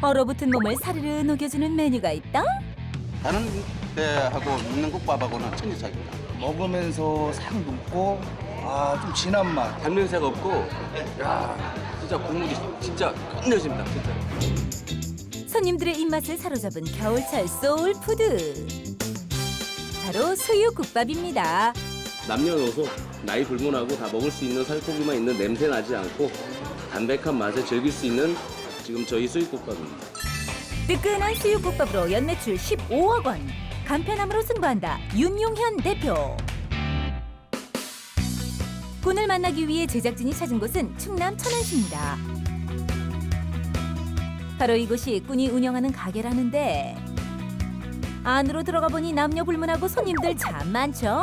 얼어붙은 몸을 사르르 녹여주는 메뉴가 있다. 다른 데하고 있는 국밥하고는 천지 차이입니다. 먹으면서 싹 녹고 아 좀 진한 맛. 담냄새가 없고 야 진짜 국물이 진짜 끝내줍니다 진짜 손님들의 입맛을 사로잡은 겨울철 소울 푸드. 바로 수육국밥입니다. 남녀노소 나이 불문하고 다 먹을 수 있는 살코기만 있는 냄새 나지 않고 담백한 맛을 즐길 수 있는 지금 저희 수육국밥입니다 뜨끈한 수육국밥으로 연매출 15억 원. 간편함으로 승부한다. 윤용현 대표. 꾼을 만나기 위해 제작진이 찾은 곳은 충남 천안시입니다. 바로 이곳이 꾼이 운영하는 가게라는데 안으로 들어가 보니 남녀 불문하고 손님들 참 많죠.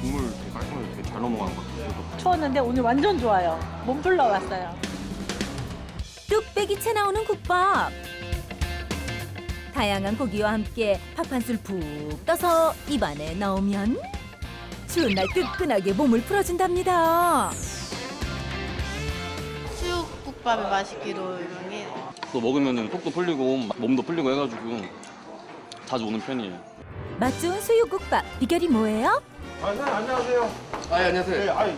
국물 되게 깔끔하게 되게 잘 넘어간 것 같아요. 추웠는데 오늘 완전 좋아요. 몸 풀러 왔어요. 뚝배기채 나오는 국밥. 다양한 고기와 함께 밥 한 술 푹 떠서 입안에 넣으면 추운 날 뜨끈하게 몸을 풀어준답니다. 수육국밥이 맛있기로 유명해요. 또 먹으면 속도 풀리고 몸도 풀리고 해가지고 자주 오는 편이에요. 맛 좋은 수육국밥 비결이 뭐예요? 아, 선생님 안녕하세요. 아 안녕하세요 네, 아니,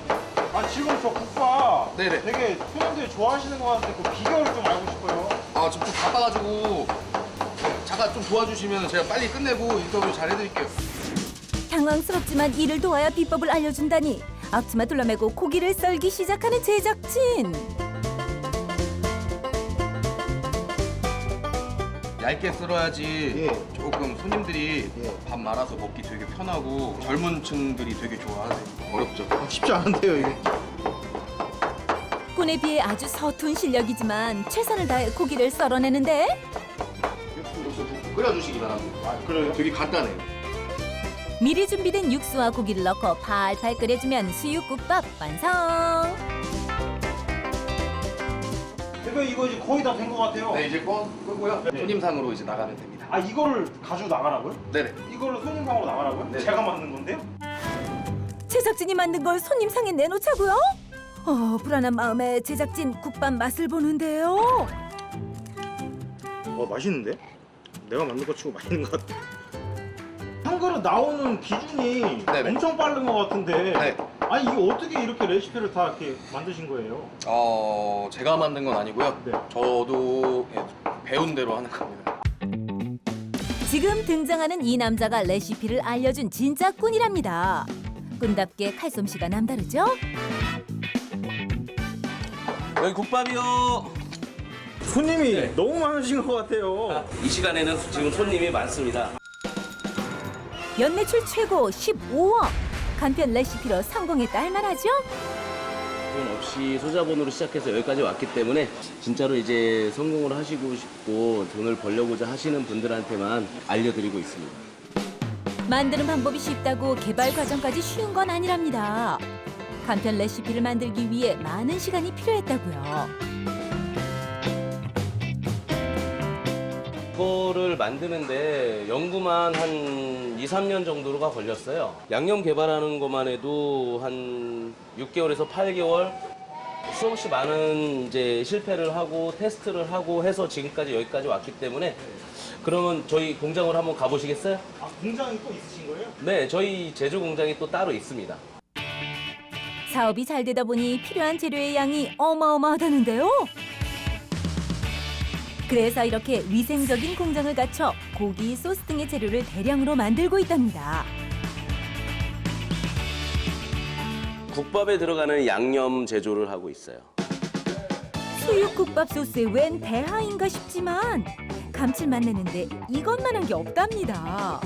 아 지금 저 국밥 네네. 되게 손님들이 좋아하시는 것 같은데 그. 아 바빠가지고 잠깐 좀 도와주시면 제가 빨리 끝내고 인터뷰 잘 해드릴게요 당황스럽지만 이를 도와야 비법을 알려준다니 앞치마 둘러매고 고기를 썰기 시작하는 제작진. 얇게 썰어야지 예. 조금 손님들이 예. 밥 말아서 먹기 되게 편하고 젊은 층들이 되게 좋아하세요 어렵죠 쉽지 않은데요 이게. 꾼에 비해 아주 서툰 실력이지만 최선을 다해 고기를 썰어내는데 끓여주시기 바랍니다 아, 그래요? 되게 간단해요 미리 준비된 육수와 고기를 넣고 팔팔 끓여주면 수육국밥 완성. 대표 이거 이제 거의 다 된 것 같아요. 네 이제 꺼 끄고요 네. 손님상으로 이제 나가면 됩니다 아 이거를 가지고 나가라고요? 네네 이걸로 손님상으로 나가라고요? 네. 제가 만든 건데요? 제작진이 만든 걸 손님 상에 내놓자고요? 어, 불안한 마음에 제작진 국밥 맛을 보는데요. 어 맛있는데? 내가 만든 거 치고 맛있는 것 같아. 한 그릇 나오는 기준이 네네. 엄청 빠른 것 같은데 네. 아니 이게 어떻게 이렇게 레시피를 다 이렇게 만드신 거예요? 어 제가 만든 건 아니고요 네. 저도 예, 배운 대로 하는 겁니다 지금 등장하는 이 남자가 레시피를 알려준 진짜 꾼이랍니다. 꾼답게 칼솜씨가 남다르죠? 여기 국밥이요 손님이 네. 너무 많으신 것 같아요. 이 시간에는 지금 손님이 많습니다 연매출 최고 15억. 간편 레시피로 성공에 딸만하죠? 돈 없이 소자본으로 시작해서 여기까지 왔기 때문에 진짜로 이제 성공을 하시고 싶고 돈을 벌려고자 하시는 분들한테만 알려드리고 있습니다. 만드는 방법이 쉽다고 개발 과정까지 쉬운 건 아니랍니다. 간편 레시피를 만들기 위해 많은 시간이 필요했다고요. 이거를 만드는데 연구만 한 2, 3년 정도가 걸렸어요. 양념 개발하는 것만 해도 한 6개월에서 8개월 수없이 많은 이제 실패를 하고 테스트를 하고 해서 지금까지 여기까지 왔기 때문에 그러면 저희 공장으로 한번 가보시겠어요? 아 공장이 또 있으신 거예요? 네, 저희 제조 공장이 또 따로 있습니다. 사업이 잘 되다 보니 필요한 재료의 양이 어마어마하다는데요. 그래서 이렇게 위생적인 공장을 갖춰 고기, 소스 등의 재료를 대량으로 만들고 있답니다. 국밥에 들어가는 양념 제조를 하고 있어요. 수육국밥 소스에 웬 대하인가 싶지만 감칠맛 내는데 이것만한 게 없답니다.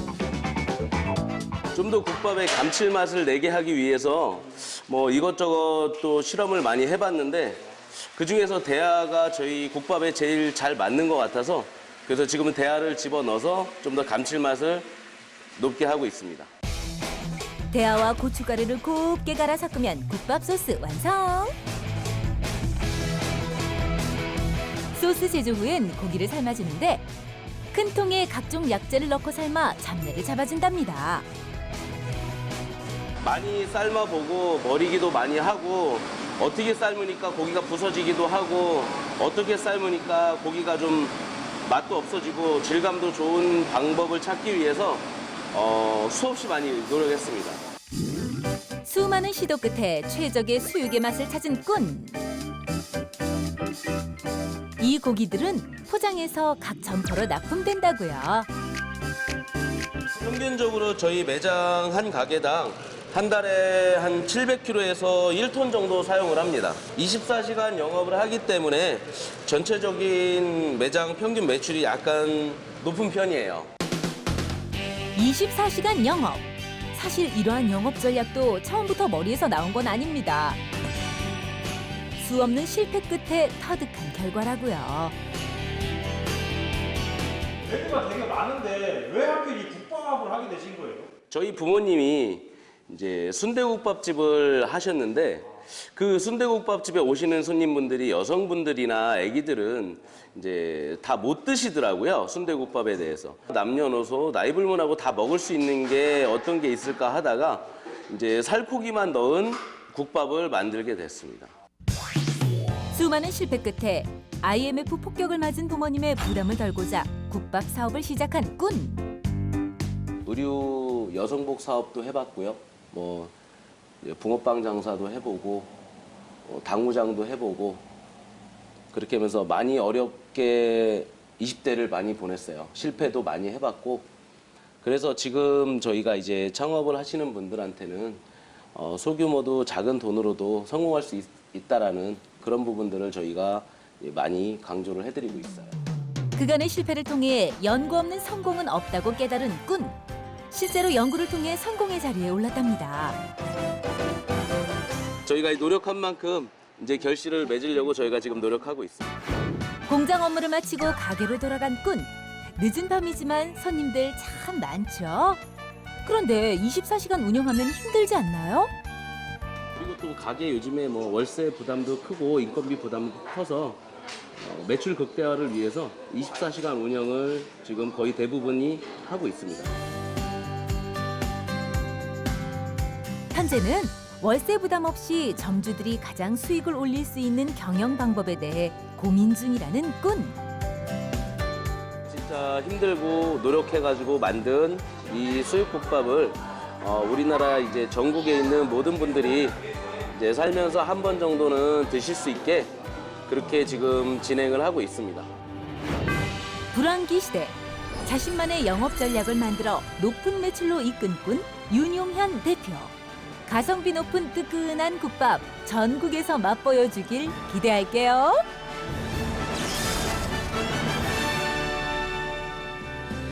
좀 더 국밥의 감칠맛을 내게 하기 위해서 뭐 이것저것 또 실험을 많이 해봤는데 그 중에서 대하가 저희 국밥에 제일 잘 맞는 것 같아서 그래서 지금은 대하를 집어 넣어서 좀 더 감칠맛을 높게 하고 있습니다. 대하와 고춧가루를 곱게 갈아 섞으면 국밥 소스 완성. 소스 제조 후엔 고기를 삶아주는데 큰 통에 각종 약재를 넣고 삶아 잡내를 잡아준답니다. 많이 삶아보고 버리기도 많이 하고 어떻게 삶으니까 고기가 부서지기도 하고 어떻게 삶으니까 고기가 좀 맛도 없어지고 질감도 좋은 방법을 찾기 위해서 어, 수없이 많이 노력했습니다. 수많은 시도 끝에 최적의 수육의 맛을 찾은 꾼. 이 고기들은 포장해서 각 점포로 납품된다고요. 평균적으로 저희 매장 한 가게당 한 달에 한 700kg에서 1톤 정도 사용을 합니다. 24시간 영업을 하기 때문에 전체적인 매장 평균 매출이 약간 높은 편이에요. 24시간 영업. 사실 이러한 영업 전략도 처음부터 머리에서 나온 건 아닙니다. 수 없는 실패 끝에 터득한 결과라고요. 메뉴가 되게 많은데 왜 하필 이 국밥을 하게 되신 거예요? 저희 부모님이 이제 순대국밥집을 하셨는데 그 순대국밥집에 오시는 손님분들이 여성분들이나 아기들은 이제 다 못 드시더라고요 순대국밥에 대해서 남녀노소 나이 불문하고 다 먹을 수 있는 게 어떤 게 있을까 하다가 이제 살코기만 넣은 국밥을 만들게 됐습니다. 수많은 실패 끝에 IMF 폭격을 맞은 부모님의 부담을 덜고자 국밥 사업을 시작한 꾼. 의류 여성복 사업도 해봤고요. 뭐 붕어빵 장사도 해보고 어, 당구장도 해보고 그렇게 하면서 많이 어렵게 20대를 많이 보냈어요. 실패도 많이 해봤고 그래서 지금 저희가 이제 창업을 하시는 분들한테는 어, 소규모도 작은 돈으로도 성공할 수 있, 있다라는 그런 부분들을 저희가 많이 강조를 해드리고 있어요. 그간의 실패를 통해 연구 없는 성공은 없다고 깨달은 꾼. 실제로 연구를 통해 성공의 자리에 올랐답니다. 저희가 노력한 만큼 이제 결실을 맺으려고 저희가 지금 노력하고 있습니다. 공장 업무를 마치고 가게로 돌아간 꾼. 늦은 밤이지만 손님들 참 많죠. 그런데 24시간 운영하면 힘들지 않나요? 그리고 또 가게 요즘에 뭐 월세 부담도 크고 인건비 부담도 커서 어, 매출 극대화를 위해서 24시간 운영을 지금 거의 대부분이 하고 있습니다. 현재는 월세 부담 없이 점주들이 가장 수익을 올릴 수 있는 경영 방법에 대해 고민 중이라는 꾼. 진짜 힘들고 노력해가지고 만든 이 수육국밥을 어, 우리나라 이제 전국에 있는 모든 분들이 이제 살면서 한 번 정도는 드실 수 있게 그렇게 지금 진행을 하고 있습니다. 불황기 시대 자신만의 영업 전략을 만들어 높은 매출로 이끈 꾼 윤용현 대표. 가성비 높은 뜨끈한 국밥 전국에서 맛보여 주길 기대할게요.